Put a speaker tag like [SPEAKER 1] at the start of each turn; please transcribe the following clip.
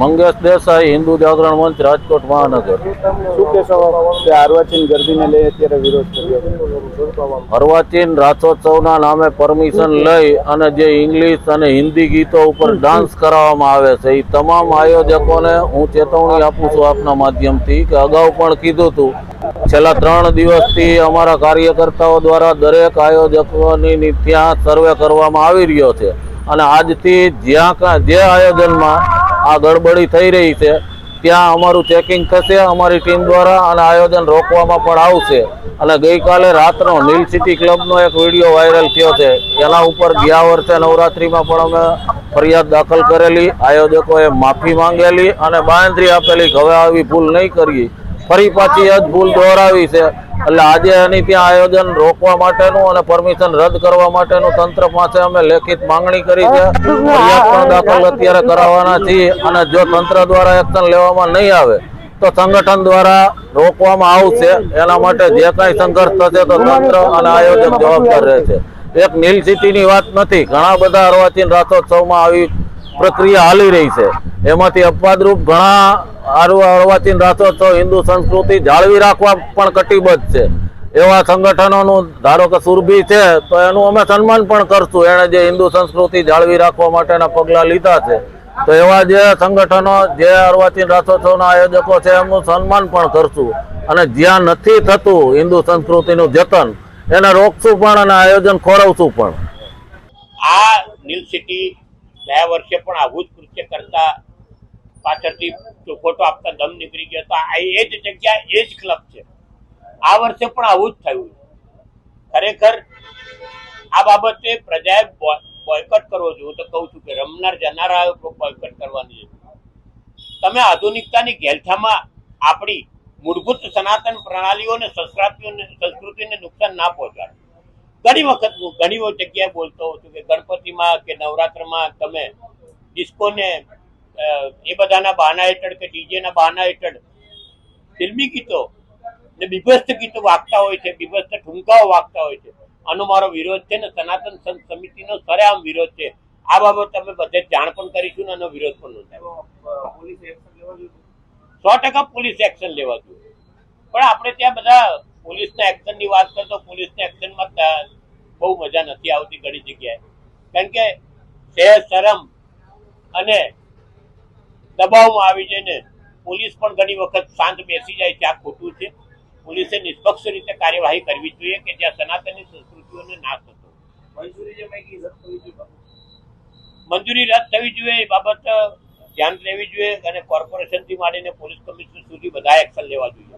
[SPEAKER 1] મંગેશ દેસાઈ હિન્દુ જાગરણ મંચ રાજકોટ મહાનગર.
[SPEAKER 2] શું કહેશો કે આર્વાચીન ગરબીને લઈ અત્યારે વિરોધ કર્યો.
[SPEAKER 1] અર્વાચીન રાસોત્સવના નામે પરમિશન લઈ અને જે ઇંગ્લિશ અને હિન્દી ગીતો ઉપર ડાન્સ કરાવવામાં આવે છે એ તમામ આયોજકોને હું ચેતવણી આપું છું આપના માધ્યમથી કે અગાઉ પણ કીધું હતું છેલ્લા ત્રણ દિવસથી અમારા કાર્યકર્તાઓ દ્વારા દરેક આયોજકોની ત્યાં સર્વે કરવામાં આવી રહ્યો છે. અને આજથી જ્યાં જે આયોજનમાં આ ગડબડી થઈ રહી છે. ત્યાં અમારું ચેકિંગ થશે, અમારી ટીમ દ્વારા અને આયોજન રોકવામાં પણ આવશે. અને ગઈકાલે રાતનો નીલ સિટી ક્લબનો એક વીડિયો વાયરલ થયો છે. એના ઉપર ગયા વર્ષે નવરાત્રિમાં પણ અમે ફરિયાદ દાખલ કરેલી. આયોજકોએ માફી માંગેલી અને બાંધરી આપેલી હવે આવી ભૂલ નહીં કરીએ. ફરી પાછી જ ભૂલ દોહરાવી છે. એટલે આજે એની ત્યાં આયોજન રોકવા માટેનું અને પરમિશન રદ કરવા માટેનું તંત્ર પાસે અમે લેખિત માંગણી કરી છે. દાખલ અત્યારે કરાવવાના છીએ અને જો તંત્ર દ્વારા એક્શન લેવામાં નહીં આવે, તો સંગઠન દ્વારા રોકવામાં આવશે. એના માટે જે કાંઈ સંઘર્ષ થશે તો તંત્ર અને આયોજક જવાબદાર રહેશે. એક નીલ સિટીની વાત નથી. ઘણા બધા અર્વાચીન રાસોત્સવમાં આવી પ્રક્રિયા હાલી રહી છે. એમાંથી અપવાદરૂપ ઘણા આરુ- અર્વાચીન રાસોત્સવ હિન્દુ સંસ્કૃતિ જાળવી રાખવા પણ કટિબદ્ધ છે. એવા સંગઠનોનું ધારો કે સુરભી છે, તો એનું અમે સન્માન પણ કરશું. એણે જે હિન્દુ સંસ્કૃતિ જાળવી રાખવા માટેના પગલાં લીધા છે. તો એવા જે સંગઠનો, જે અર્વાચીન રાસોત્સવના આયોજકો છે, એમનું સન્માન પણ કરશું. અને જ્યાં નથી થતું હિન્દુ સંસ્કૃતિનું જતન, એને રોકશું પણ અને આયોજન ખોરવશું પણ.
[SPEAKER 3] આ નીલ સિટી ગયા વર્ષે પણ આવું જ કૃત્ય કરતા પાછળથી ફોટો આપતા દમ નીકળી ગયો, તો આ એ જ જગ્યા, એ જ ક્લબ છે. આ વર્ષે પણ આવું જ થયું ખરેખર આ બાબતે પ્રજાએ બોયકટ કરવો જોઈએ. તો કહું છું કે રમનાર, જનારા બોયકટ કરવાની તમે આધુનિકતાની ઘેલછામાં આપણી મૂળભૂત સનાતન પ્રણાલીઓને, સંસ્કૃતિઓને, સંસ્કૃતિને નુકસાન ના પહોંચાડો. ઘણી વખત હું ઘણી જગ્યાએ બોલતો હોઉં છું કે ગણપતિમાં કે નવરાત્રમાં તમે ડિસ્કોને એ બધાના બહાના હેઠળ કે ડીજેના બહાના હેઠળ ફિલ્મી ગીતો ને બિભસ્ત ગીતો વાગતા હોય છે બીભસ્ત ઠુમકાઓ વાગતા હોય છે. આનો મારો વિરોધ છે ને સનાતન સંત સમિતિનો સરેઆમ વિરોધ છે. આ બાબત અમે બધે જાણ પણ કરીશું ને એનો વિરોધ પણ નોંધાય સો ટકા પોલીસ એક્શન લેવા જોઈએ. પણ આપણે ત્યાં બધા પોલીસના એક્શનની વાત કરતો પોલીસના એક્શનમાં બહુ મજા નથી આવતી ઘણી જગ્યાએ. કારણ કે શહેર શરમ અને દબાવમાં આવી જઈને પોલીસ પણ ઘણી વખત શાંત બેસી જાય છે આ ખોટું છે. પોલીસે નિષ્પક્ષ રીતે કાર્યવાહી કરવી જોઈએ કે જ્યાં સનાતનની સંસ્કૃતિઓને નાશ થતો મંજૂરી રદ થવી જોઈએ એ બાબત ધ્યાન લેવી જોઈએ અને કોર્પોરેશનથી માંડીને પોલીસ કમિશનર સુધી બધા એક્શન લેવા જોઈએ.